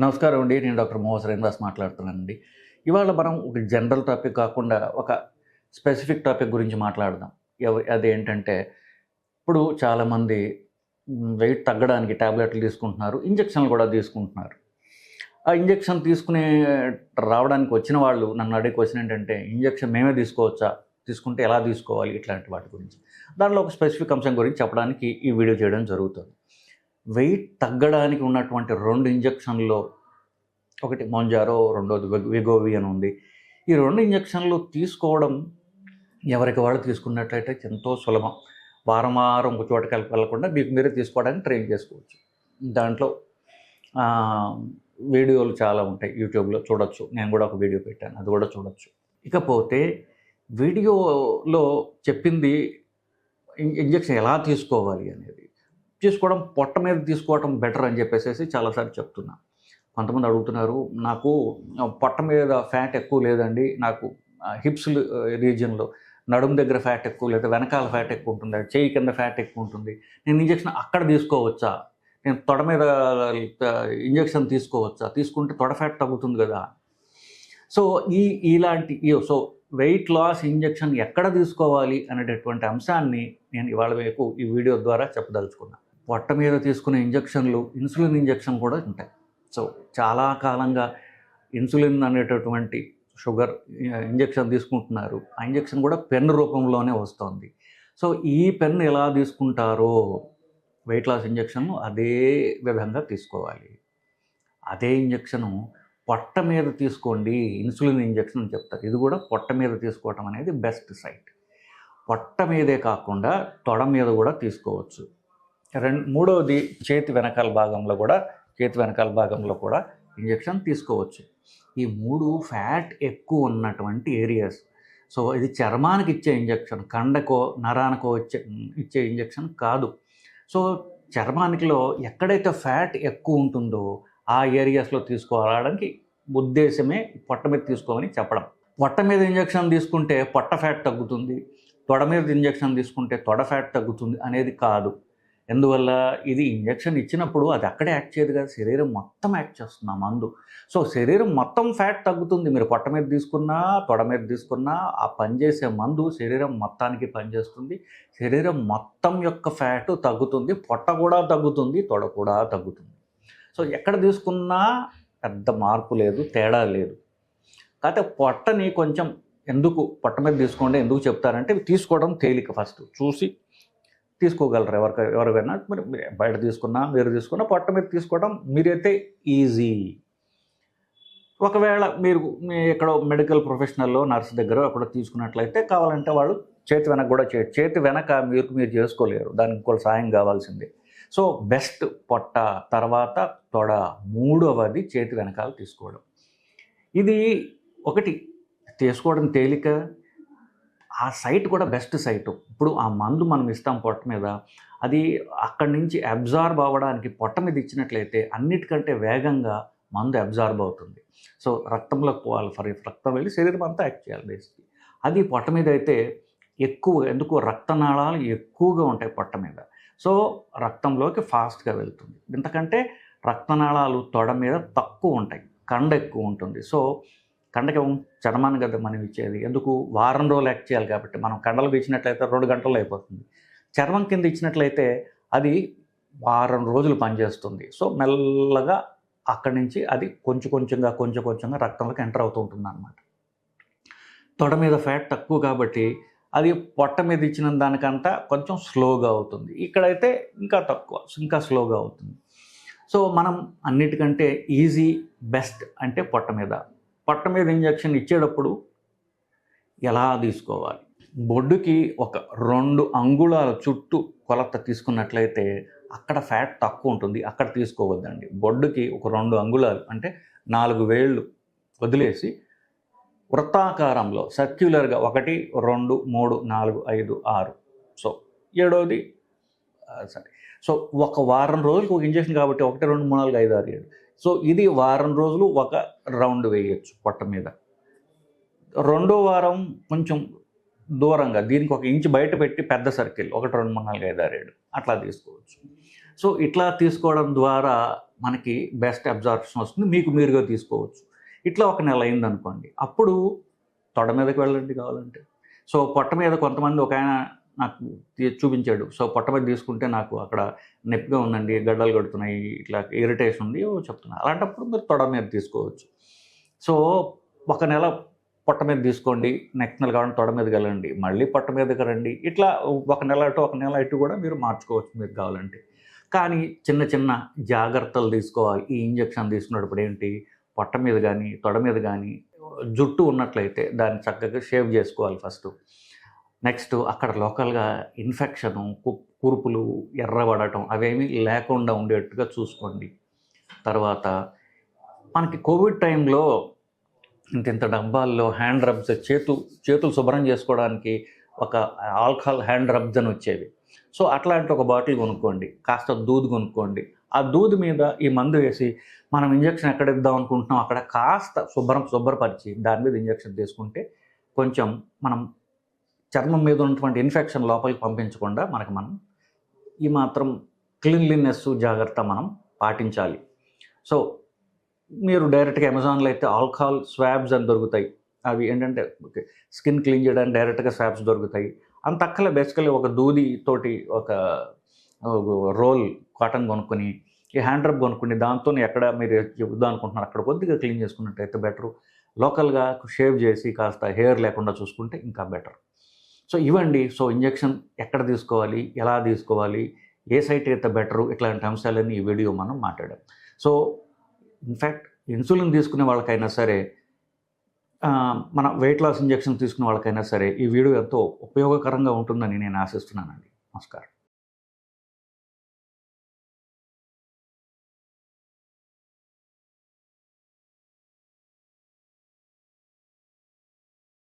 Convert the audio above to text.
నమస్కారం అండి. నేను డాక్టర్ మోహన్ శ్రీనివాస్ మాట్లాడుతున్నానండి. ఇవాళ మనం ఒక జనరల్ టాపిక్ కాకుండా ఒక స్పెసిఫిక్ టాపిక్ గురించి మాట్లాడదాం. ఎవ- అదేంటంటే ఇప్పుడు చాలామంది వెయిట్ తగ్గడానికి ట్యాబ్లెట్లు తీసుకుంటున్నారు ఇంజక్షన్లు కూడా తీసుకుంటున్నారు. ఆ ఇంజక్షన్ తీసుకునే రావడానికి వచ్చిన వాళ్ళు నన్ను అడిగే క్వశ్చన్ ఏంటంటే ఇంజక్షన్ మేమే తీసుకోవచ్చా? తీసుకుంటే ఎలా తీసుకోవాలి? ఇట్లాంటి వాటి గురించి. దానిలో ఒక స్పెసిఫిక్ అంశం గురించి చెప్పడానికి ఈ వీడియో చేయడం జరుగుతుంది. వెయిట్ తగ్గడానికి ఉన్నటువంటి రెండు ఇంజక్షన్లో ఒకటి మొంజారో రెండోది విగోవి అని ఉంది. ఈ రెండు ఇంజక్షన్లు తీసుకోవడం ఎవరికి వాళ్ళు తీసుకున్నట్లయితే ఎంతో సులభం. వారం వారం ఒక చోటకి వెళ్ళకుండా మీకు మీరే తీసుకోవడానికి ట్రైన్ చేసుకోవచ్చు. దాంట్లో వీడియోలు చాలా ఉంటాయి. యూట్యూబ్లో చూడొచ్చు. నేను కూడా ఒక వీడియో పెట్టాను. అది కూడా చూడొచ్చు. ఇకపోతే వీడియోలో చెప్పింది ఇంజక్షన్ ఇంజెక్షన్ ఎలా తీసుకోవాలి అనేది. తీసుకోవడం పొట్ట మీద తీసుకోవడం బెటర్ అని చెప్పేసి చాలాసార్లు చెప్తున్నా. కొంతమంది అడుగుతున్నారు నాకు పొట్ట మీద ఫ్యాట్ ఎక్కువ లేదండి. నాకు హిప్స్ రీజియన్లో నడుము దగ్గర ఫ్యాట్ ఎక్కువ లేదా వెనకాల ఫ్యాట్ ఎక్కువ ఉంటుంది చేయి కింద ఫ్యాట్ ఎక్కువ ఉంటుంది. నేను ఇంజెక్షన్ అక్కడ తీసుకోవచ్చా? నేను తొడ మీద ఇంజెక్షన్ తీసుకోవచ్చా? తీసుకుంటే తొడ ఫ్యాట్ తగ్గుతుంది కదా. సో ఈ ఇలాంటి సో వెయిట్ లాస్ ఇంజెక్షన్ ఎక్కడ తీసుకోవాలి అనేటటువంటి అంశాన్ని నేను ఇవాళ మీకు ఈ వీడియో ద్వారా చెప్పదలుచుకున్నాను పొట్ట మీద తీసుకునే ఇంజెక్షన్లు ఇన్సులిన్ ఇంజెక్షన్ కూడా ఉంటాయి. సో చాలా కాలంగా ఇన్సులిన్ అనేటటువంటి షుగర్ ఇంజెక్షన్ తీసుకుంటున్నారు. ఆ ఇంజెక్షన్ కూడా పెన్ రూపంలోనే వస్తుంది. సో ఈ పెన్ ఎలా తీసుకుంటారో వెయిట్ లాస్ ఇంజెక్షన్ అదే విధంగా తీసుకోవాలి. అదే ఇంజక్షను పొట్ట మీద తీసుకోండి ఇన్సులిన్ ఇంజెక్షన్ అని చెప్తారు. ఇది కూడా పొట్ట మీద తీసుకోవటం అనేది బెస్ట్ సైట్. పొట్ట మీదే కాకుండా తొడ మీద కూడా తీసుకోవచ్చు. రెండు మూడవది చేతి వెనకాల భాగంలో కూడా చేతి వెనకాల భాగంలో కూడా ఇంజెక్షన్ తీసుకోవచ్చు. ఈ మూడు ఫ్యాట్ ఎక్కువ ఉన్నటువంటి ఏరియాస్. సో ఇది చర్మానికి ఇచ్చే ఇంజెక్షన్ కండకో నరానికో వచ్చే ఇచ్చే ఇంజెక్షన్ కాదు. సో చర్మానికిలో ఎక్కడైతే ఫ్యాట్ ఎక్కువ ఉంటుందో ఆ ఏరియాస్లో తీసుకోవడానికి ఉద్దేశమే పొట్ట మీద తీసుకోమని చెప్పడం. పొట్ట మీద ఇంజెక్షన్ తీసుకుంటే పొట్ట ఫ్యాట్ తగ్గుతుంది. తొడ మీద ఇంజెక్షన్ తీసుకుంటే తొడ ఫ్యాట్ తగ్గుతుంది అనేది కాదు. ఎందువల్ల ఇది ఇంజెక్షన్ ఇచ్చినప్పుడు అది అక్కడే యాక్ట్ చేయదు కదా శరీరం మొత్తం యాక్ట్ చేస్తుంది ఆ మందు. సో శరీరం మొత్తం ఫ్యాట్ తగ్గుతుంది. మీరు పొట్ట మీద తీసుకున్నా తొడ మీద తీసుకున్నా ఆ పనిచేసే మందు శరీరం మొత్తానికి పనిచేస్తుంది శరీరం మొత్తం యొక్క ఫ్యాట్ తగ్గుతుంది పొట్ట కూడా తగ్గుతుంది తొడ కూడా తగ్గుతుంది. సో ఎక్కడ తీసుకున్నా పెద్ద మార్పు లేదు తేడా లేదు. కాకపోతే పొట్టని కొంచెం ఎందుకు పొట్ట మీద తీసుకోండి ఎందుకు చెప్తారంటే తీసుకోవడం తేలిక ఫస్ట్. చూసి తీసుకోగలరు ఎవరికి ఎవరికైనా. మరి మీరు బయట తీసుకున్నా మీరు తీసుకున్నా పొట్ట మీద తీసుకోవడం మీరైతే ఈజీ. ఒకవేళ మీరు మీ ఎక్కడో మెడికల్ ప్రొఫెషనల్లో నర్స్ దగ్గర అక్కడ తీసుకున్నట్లయితే కావాలంటే వాళ్ళు చేతి వెనక కూడా చే చేతి వెనక మీరు మీరు చేసుకోలేరు. దానికి ఇంకో సాయం కావాల్సిందే. సో బెస్ట్ పొట్ట తర్వాత తొడ మూడవది చేతి వెనకాల తీసుకోవడం. ఇది ఒకటి. తీసుకోవడం తేలిక? ఆ సైట్ కూడా బెస్ట్ సైట్. ఇప్పుడు ఆ మందు మనం ఇస్తాం పొట్ట మీద అది అక్కడి నుంచి అబ్జార్బ్ అవ్వడానికి పొట్ట మీద ఇచ్చినట్లయితే అన్నిటికంటే వేగంగా మందు అబ్జార్బ్ అవుతుంది. సో రక్తంలోకి పోవాలి ఫర్ రక్తం వెళ్ళి శరీరం అంతా యాక్ట్ చేయాలి బేసిక్లీ. అది పొట్ట మీద అయితే ఎక్కువ ఎందుకు రక్తనాళాలు ఎక్కువగా ఉంటాయి పొట్ట మీద. సో రక్తంలోకి ఫాస్ట్గా వెళ్తుంది. ఇంతకంటే రక్తనాళాలు తొడ మీద తక్కువ ఉంటాయి కండ ఎక్కువ ఉంటుంది. సో కండకం చర్మాన్ని కదా మనం ఇచ్చేది. ఎందుకు? వారం రోజులు యాక్ట్ చేయాలి కాబట్టి. మనం కండలకు ఇచ్చినట్లయితే రెండు గంటల్లో అయిపోతుంది. చర్మం కింద ఇచ్చినట్లయితే అది వారం రోజులు పనిచేస్తుంది. సో మెల్లగా అక్కడి నుంచి అది కొంచెం కొంచెంగా కొంచెం కొంచెంగా రక్తంలోకి ఎంటర్ అవుతూ ఉంటుంది అనమాట తొడ మీద ఫ్యాట్ తక్కువ కాబట్టి అది పొట్ట మీద ఇచ్చిన దానికంతా కొంచెం స్లోగా అవుతుంది. ఇక్కడైతే ఇంకా తక్కువ ఇంకా స్లోగా అవుతుంది. సో మనం అన్నిటికంటే ఈజీ బెస్ట్ అంటే పొట్ట మీద. పట్ట మీద ఇంజెక్షన్ ఇచ్చేటప్పుడు ఎలా తీసుకోవాలి? బొడ్డుకి ఒక రెండు అంగుళాల చుట్టూ కొలత తీసుకున్నట్లయితే అక్కడ ఫ్యాట్ తక్కువ ఉంటుంది అక్కడ తీసుకోవద్దండి. బొడ్డుకి ఒక రెండు అంగుళాలు అంటే నాలుగు వేళ్ళు వదిలేసి వృత్తాకారంలో సర్క్యులర్గా ఒకటి రెండు మూడు నాలుగు ఐదు ఆరు. సో ఏడోది సరే. సో ఒక వారం రోజులకు ఒక ఇంజక్షన్ కాబట్టి ఒకటి రెండు మూడు నాలుగు ఐదు ఆరు ఏడు. సో ఇది వారం రోజులు ఒక రౌండ్ వేయచ్చు పొట్ట మీద. రెండో వారం కొంచెం దూరంగా దీనికి ఒక ఇంచు బయట పెట్టి పెద్ద సర్కిల్ ఒకటి రెండు మూడు నాలుగు ఐదు ఆరు ఏడు అట్లా తీసుకోవచ్చు. సో ఇట్లా తీసుకోవడం ద్వారా మనకి బెస్ట్ అబ్జార్ప్షన్ వస్తుంది మీకు మీరుగా తీసుకోవచ్చు. ఇట్లా ఒక నెల అయింది అనుకోండి అప్పుడు తొడ మీదకి వెళ్ళండి కావాలంటే. సో పొట్ట మీద కొంతమంది ఒక ఆయన నాకు చూపించాడు. సో పొట్ట మీద తీసుకుంటే నాకు అక్కడ నొప్పిగా ఉందండి గడ్డలు కడుతున్నాయి ఇట్లా ఇరిటేషన్ ఉంది చెప్తున్నాను చెప్తున్నా. అలాంటప్పుడు మీరు తొడ మీద తీసుకోవచ్చు. సో ఒక నెల పొట్ట మీద తీసుకోండి నెక్స్ట్ నెల కావాలంటే తొడ మీదకి వెళ్ళండి మళ్ళీ పొట్ట మీదకి రండి. ఇట్లా ఒక నెల అటు ఒక నెల ఇటు కూడా మీరు మార్చుకోవచ్చు మీరు కావాలంటే. కానీ చిన్న చిన్న జాగ్రత్తలు తీసుకోవాలి. ఈ ఇంజక్షన్ తీసుకున్నప్పుడు ఏంటి? పొట్ట మీద కానీ తొడ మీద కానీ జుట్టు ఉన్నట్లయితే దాన్ని చక్కగా షేవ్ చేసుకోవాలి ఫస్ట్. నెక్స్ట్ అక్కడ లోకల్గా ఇన్ఫెక్షను కురుపులు ఎర్రబడటం అవేమీ లేకుండా ఉండేట్టుగా చూసుకోండి. తర్వాత మనకి కోవిడ్ టైంలో ఇంత ఇంత డబ్బాల్లో హ్యాండ్ రబ్స్ చేతు చేతులు శుభ్రం చేసుకోవడానికి ఒక ఆల్కహాల్ హ్యాండ్ రబ్స్ అని వచ్చేవి. సో అట్లాంటి ఒక బాటిల్ కొనుక్కోండి కాస్త దూద్ కొనుక్కోండి. ఆ దూద్ మీద ఈ మందు వేసి మనం ఇంజక్షన్ ఎక్కడ ఇద్దాం అనుకుంటున్నాం అక్కడ కాస్త శుభ్రం శుభ్రపరిచి దాని మీద ఇంజక్షన్ తీసుకుంటే కొంచెం మనం చర్మం మీద ఉన్నటువంటి ఇన్ఫెక్షన్ లోపలికి పంపించకుండా మనకు మనం ఈ మాత్రం క్లీన్లీనెస్ జాగ్రత్త మనం పాటించాలి. సో మీరు డైరెక్ట్గా అమెజాన్లో అయితే ఆల్కహాల్ స్వాబ్స్ అని దొరుకుతాయి. అవి ఏంటంటే స్కిన్ క్లీన్ చేయడానికి డైరెక్ట్గా స్వాబ్స్ దొరుకుతాయి. అంత అక్కలే బేసికలీ ఒక దూది తోటి ఒక రోల్ కాటన్ కొనుక్కొని ఈ హ్యాండ్ రబ్ కొనుక్కోండి దాంతో ఎక్కడ మీరు చెబుదాం అనుకుంటున్నారు అక్కడ కొద్దిగా క్లీన్ చేసుకున్నట్టయితే బెటర్ లోకల్గా షేవ్ చేసి కాస్త హెయిర్ లేకుండా చూసుకుంటే ఇంకా బెటర్ సో ఇవ్వండి. సో ఇంజెక్షన్ ఎక్కడ తీసుకోవాలి? ఎలా తీసుకోవాలి? ఏ సైట్ అయితే బెటరు? ఇట్లాంటి అంశాలన్నీ ఈ వీడియో మనం మాట్లాడాం. సో ఇన్ఫ్యాక్ట్ ఇన్సులిన్ తీసుకునే వాళ్ళకైనా సరే మన వెయిట్ లాస్ ఇంజెక్షన్ తీసుకునే వాళ్ళకైనా సరే ఈ వీడియో ఎంతో ఉపయోగకరంగా ఉంటుందని నేను ఆశిస్తున్నానండి. నమస్కారం.